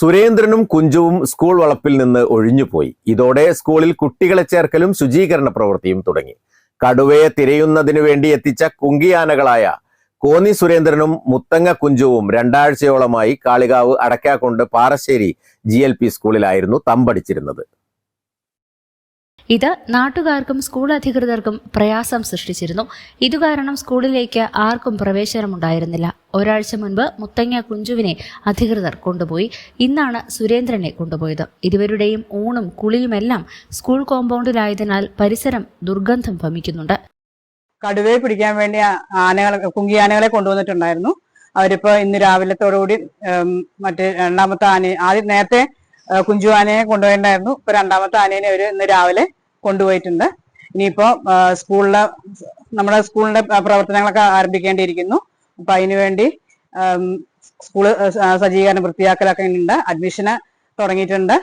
സുരേന്ദ്രനും കുഞ്ചുവും സ്കൂൾ വളപ്പിൽ നിന്ന് ഒഴിഞ്ഞുപോയി. ഇതോടെ സ്കൂളിൽ കുട്ടികളെ ചേർക്കലും ശുചീകരണ പ്രവൃത്തിയും തുടങ്ങി. കടുവയെ തിരയുന്നതിനു വേണ്ടി എത്തിച്ച കുങ്കിയാനകളായ കോന്നി സുരേന്ദ്രനും മുത്തങ്ങ കുഞ്ചുവും രണ്ടാഴ്ചയോളമായി കാളികാവ് അടക്കാക്കൊണ്ട് പാറശ്ശേരി ജി സ്കൂളിലായിരുന്നു തമ്പടിച്ചിരുന്നത്. ഇത് നാട്ടുകാർക്കും സ്കൂൾ അധികൃതർക്കും പ്രയാസം സൃഷ്ടിച്ചിരുന്നു. ഇതുകാരണം സ്കൂളിലേക്ക് ആർക്കും പ്രവേശനമുണ്ടായിരുന്നില്ല. ഒരാഴ്ച മുൻപ് മുത്തങ്ങ കുഞ്ചുവിനെ അധികൃതർ കൊണ്ടുപോയി. ഇന്നാണ് സുരേന്ദ്രനെ കൊണ്ടുപോയത്. ഇരുവരുടെയും ഊണും കുളിയുമെല്ലാം സ്കൂൾ കോമ്പൗണ്ടിലായതിനാൽ പരിസരം ദുർഗന്ധം ഭമിക്കുന്നുണ്ട്. കടുവയെ പിടിക്കാൻ വേണ്ടി ആനകളെ കുങ്കി ആനകളെ കുങ്കിയാനകളെ കൊണ്ടുവന്നിട്ടുണ്ടായിരുന്നു. അവരിപ്പോ ഇന്ന് രാവിലത്തോടുകൂടി മറ്റേ രണ്ടാമത്തെ ആന ആദ്യം നേരത്തെ കുഞ്ചു ആനയെ കൊണ്ടുപോയിട്ടുണ്ടായിരുന്നു. ഇപ്പൊ രണ്ടാമത്തെ ആനേനെ അവർ ഇന്ന് രാവിലെ കൊണ്ടുപോയിട്ടുണ്ട്. ഇനിയിപ്പോ സ്കൂളിലെ നമ്മുടെ സ്കൂളിന്റെ പ്രവർത്തനങ്ങളൊക്കെ ആരംഭിക്കേണ്ടിയിരിക്കുന്നു. അപ്പൊ അതിനുവേണ്ടി സ്കൂൾ സജ്ജീകരണം വൃത്തിയാക്കലൊക്കെ ഉണ്ട് അഡ്മിഷന് തുടങ്ങിയിട്ടുണ്ട്.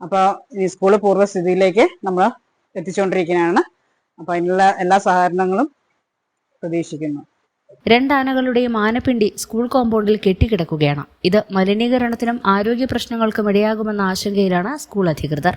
അപ്പൊ ഈ സ്കൂൾ പൂർവസ്ഥിതിയിലേക്ക് നമ്മൾ എത്തിച്ചുകൊണ്ടിരിക്കുകയാണ് അപ്പൊ അതിനുള്ള എല്ലാ സഹകരണങ്ങളും പ്രതീക്ഷിക്കുന്നു. രണ്ടാനകളുടെയും ആനപ്പിണ്ടി സ്കൂൾ കോമ്പൗണ്ടിൽ കെട്ടിക്കിടക്കുകയാണ്. ഇത് മലിനീകരണത്തിനും ആരോഗ്യ പ്രശ്നങ്ങൾക്കും ഇടയാകുമെന്ന ആശങ്കയിലാണ് സ്കൂൾ അധികൃതർ.